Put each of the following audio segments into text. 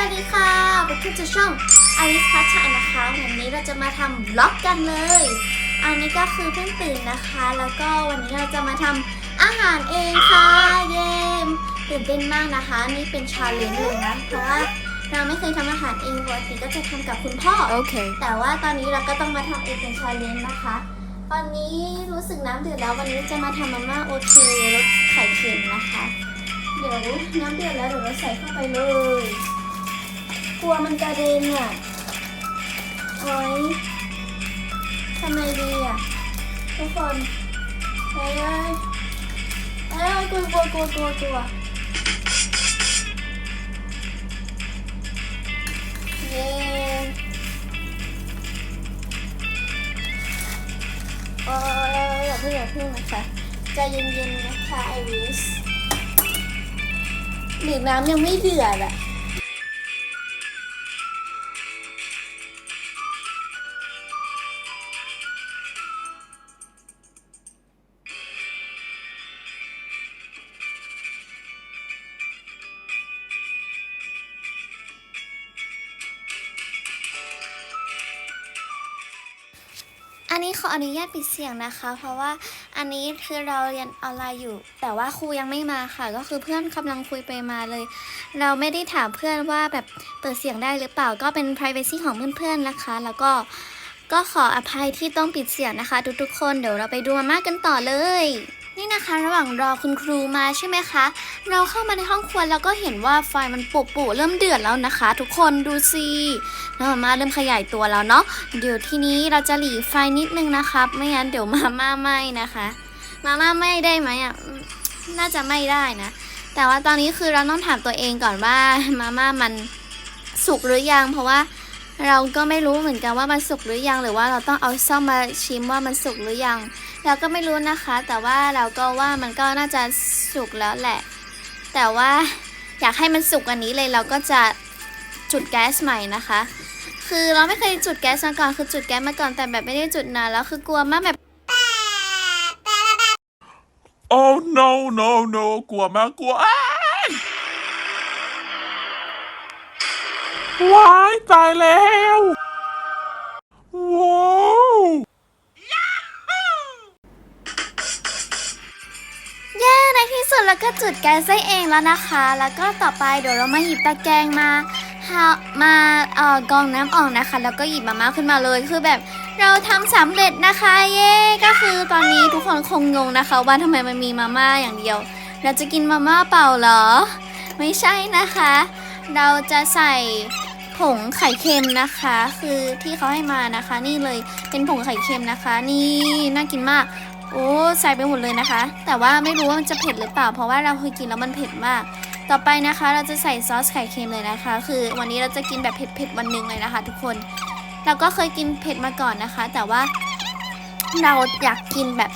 วัสดีค่ะเป็นขึ้นจากช่องอลิสพัชชานะคะ วันนี้เราจะมาทำบล็อกกันเลย อันนี้ก็คือเพิ่งตื่นนะคะ แล้วก็วันนี้เราจะมาทำอาหารเองค่ะ เย้ตื่นเต้นมากนะคะ นี่เป็นชาเลนจ์เลยนะ เพราะว่าเราไม่เคยทำอาหารเองปกติก็จะทำกับคุณพ่อ Okay. แต่ว่าตอนนี้เราก็ต้องมาทำเองเป็นชาเลนจ์นะคะ ตอนนี้รู้สึกน้ำเดือดแล้ววันนี้จะมาทำมาม่าโอเครสไข่เค็มนะคะ เดี๋ยวน้ำเดือดแล้วเดี๋ยวเราใส่เข้าไปเลย กลัวมันกระเด็นอะโอ๊ยทำไมดีอะ ทุกคนเอ้ยเอ้ยเอ้ยกลัวกลัวกลัวกลัวกลัวเย้โอ้ยอย่าเพิ่งอย่าเพิ่งนะคะใจเย็นๆนะคะไอริสหรือน้ำยังไม่เดือดอะ นนี้ขออนุญาตปิดเสียงนะคะ เพราะว่าอันนี้คือเราเรียนออนไลน์อยู่ แต่ว่าครูยังไม่มาค่ะ ก็คือเพื่อนกำลังคุยไปมาเลย เราไม่ได้ถามเพื่อนว่าแบบเปิดเสียงได้หรือเปล่าก็เป็น privacy ของเพื่อนๆนะคะ แล้วก็ก็ขออภัยที่ต้องปิดเสียงนะคะ ทุกๆคนเดี๋ยวเราไปดูมาม่ากันต่อเลย นี่นะคะระหว่างรอคุณครูมาใช่ไหมคะ เราเข้ามาในห้องครัวแล้วก็เห็นว่าไฟมันปุปุเริ่มเดือดแล้วนะคะ ทุกคนดูสิแล้วมาม่าเริ่มขยายตัวแล้วเนาะเดี๋ยวทีนี้เราจะหลีไฟนิดนึงนะครับ ไม่งั้นเดี๋ยวมาม่าไหม้นะคะ มาม่าไหม้ได้ไหมอะน่าจะไม่ได้นะ แต่ว่าตอนนี้คือเราต้องถามตัวเองก่อนว่ามาม่ามันสุกหรือยังเพราะว่าเราก็ไม่รู้เหมือนกันว่ามันสุกหรือยัง หรือว่าเราต้องเอาซ่อมมาชิมว่ามันสุกหรือยัง เราก็ไม่รู้นะคะ แต่ว่าเราก็ว่ามันก็น่าจะสุกแล้วแหละ แต่ว่าอยากให้มันสุกกว่านี้เลยเราก็จะจุดแก๊สใหม่นะคะ คือเราไม่เคยจุดแก๊สมาก่อนคือจุดแก๊สมาก่อนแต่แบบไม่ได้จุดนานแล้วคือกลัวมากแบบ Oh no no no กลัวมากกลัวว้ายตายแล้ว จุดแก๊สได้เองแล้วนะคะ แล้วก็ต่อไปเดี๋ยวเรามาหยิบตะแกรงมาหามาเอ่อกองน้ำออกนะคะ แล้วก็หยิบมาม่าขึ้นมาเลยคือแบบเราทำสำเร็จนะคะเย้ก็คือตอนนี้ทุกคนคงงงนะคะ ว่าทำไมมันมีมาม่าอย่างเดียว เราจะกินมาม่าเปล่าเหรอ ไม่ใช่นะคะ เราจะใส่ผงไข่เค็มนะคะ คือที่เขาให้มานะคะ นี่เลยเป็นผงไข่เค็มนะคะ นี่น่ากินมาก โอ้ใส่ไปหมดเลยนะคะ แต่ว่าไม่รู้ว่ามันจะเผ็ดหรือเปล่า เพราะว่าเราเคยกินแล้วมันเผ็ดมาก ต่อไปนะคะ เราจะใส่ซอสไข่เค็มเลยนะคะ คือวันนี้เราจะกินแบบเผ็ดๆวันหนึ่งเลยนะคะ ทุกคน เราก็เคยกินเผ็ดมาก่อนนะคะ แต่ว่าเราอยากกินแบบ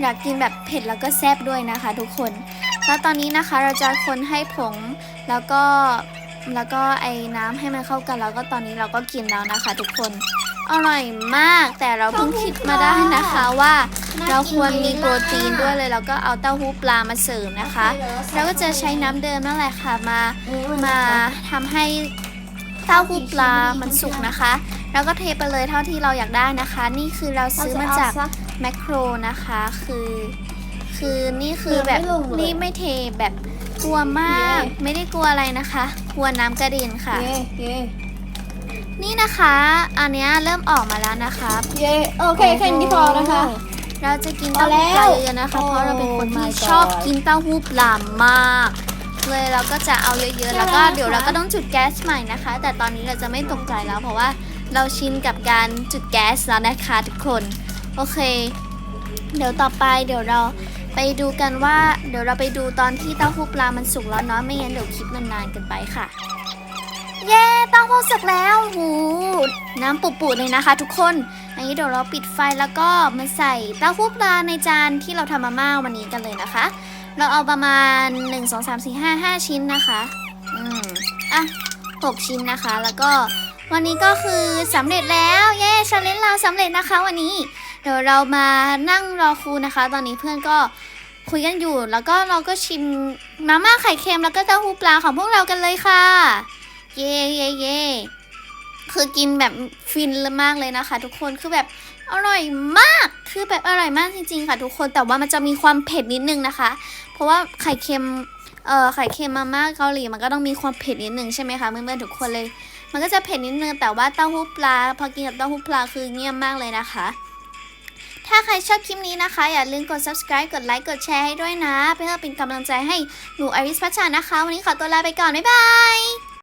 อยากกินแบบเผ็ดแล้วก็แซ่บด้วยนะคะ ทุกคน แล้วตอนนี้นะคะเราจะคนให้ผงแล้วก็แล้วก็ไอ้น้ำให้มันเข้ากันแล้วก็ตอนนี้เราก็กินแล้วนะคะ ทุกคน อร่อยมากแต่เราเพิ่งคิดมาได้นะคะว่า เราควรมีโปรตีนด้วยเลยแล้วก็เอาเต้าหู้ปลามาเสริมนะคะเราก็จะใช้น้ำเดิมนั่นแหละค่ะมามาทำให้เต้าหู้ปลามันสุกนะคะแล้วก็เทไปเลยเท่าที่เราอยากได้นะคะ นี่คือเราซื้อมาจากแมคโครนะคะ คือ คือนี่คือแบบไม่ลงเลยนี่ไม่เทแบบกลัวมาก ไม่ได้กลัวอะไรนะคะ กลัวน้ำกระเด็นค่ะเย่เย่นี่นะคะ อันเนี้ยเริ่มออกมาแล้วนะคะ เย่โอเค แค่นี้พอนะคะ เราจะกินเต้าหู้พอแล้วปลาเยอะนะคะโอ้เพราะเราเป็นคนที่ my god ชอบกินเต้าหู้ปลามากเลยเราก็จะเอาเยอะๆ แล้วก็ใช่ไหมเดี๋ยวเราก็ต้องจุดแก๊สใหม่นะคะ แต่ตอนนี้เราจะไม่ตกใจแล้วเพราะว่าเราชินกับการจุดแก๊สแล้วนะคะทุกคน โอเค เดี๋ยวต่อไปเดี๋ยวเราไปดูกันว่า เดี๋ยวเราไปดูตอนที่เต้าหู้ปลามันสุกแล้วเนาะไม่งั้นเดี๋ยวคลิปมันนานเกินไปค่ะ เย้เต้าหู้สุกแล้วหูน้ำปุๆเลยนะคะ ทุกคน อันนี้เดี๋ยวเราปิดไฟแล้วก็มาใส่เต้าหู้ปลาในจานที่เราทำมาม่าวันนี้กันเลยนะคะ เราเอาประมาณ 1 2 3 4 5 5 ชิ้นนะคะ อืม อะ 6 ชิ้นนะคะ แล้วก็วันนี้ก็คือสำเร็จแล้วเย้ชาเลนจ์เราสำเร็จนะคะวันนี้ เดี๋ยวเรามานั่งรอครูนะคะ ตอนนี้เพื่อนก็คุยกันอยู่ แล้วก็เราก็ชิมมาม่าไข่เค็มแล้วก็เต้าหู้ปลาของพวกเรากันเลยค่ะ เย่เย่เย่ คือกินแบบฟินมากเลยนะคะ ทุกคนคือแบบอร่อยมาก คือแบบอร่อยมากจริงๆค่ะทุกคน แต่ว่ามันจะมีความเผ็ดนิดนึงนะคะ เพราะว่าไข่เค็ม เอ่อ ไข่เค็มมาม่าเกาหลีมันก็ต้องมีความเผ็ดนิดนึงใช่ไหมคะเพื่อนๆทุกคนเลย มันก็จะเผ็ดนิดนึง แต่ว่าเต้าหู้ปลาพอกินกับเต้าหู้ปลาคือเงียบมากเลยนะคะ ถ้าใครชอบคลิปนี้นะคะ อย่าลืมกด subscribe กดไลค์ กดแชร์ให้ด้วยนะ เพื่อเป็นกำลังใจให้หนูไอริสพัชชานะคะ วันนี้ขอตัวลาไปก่อน บ๊ายบาย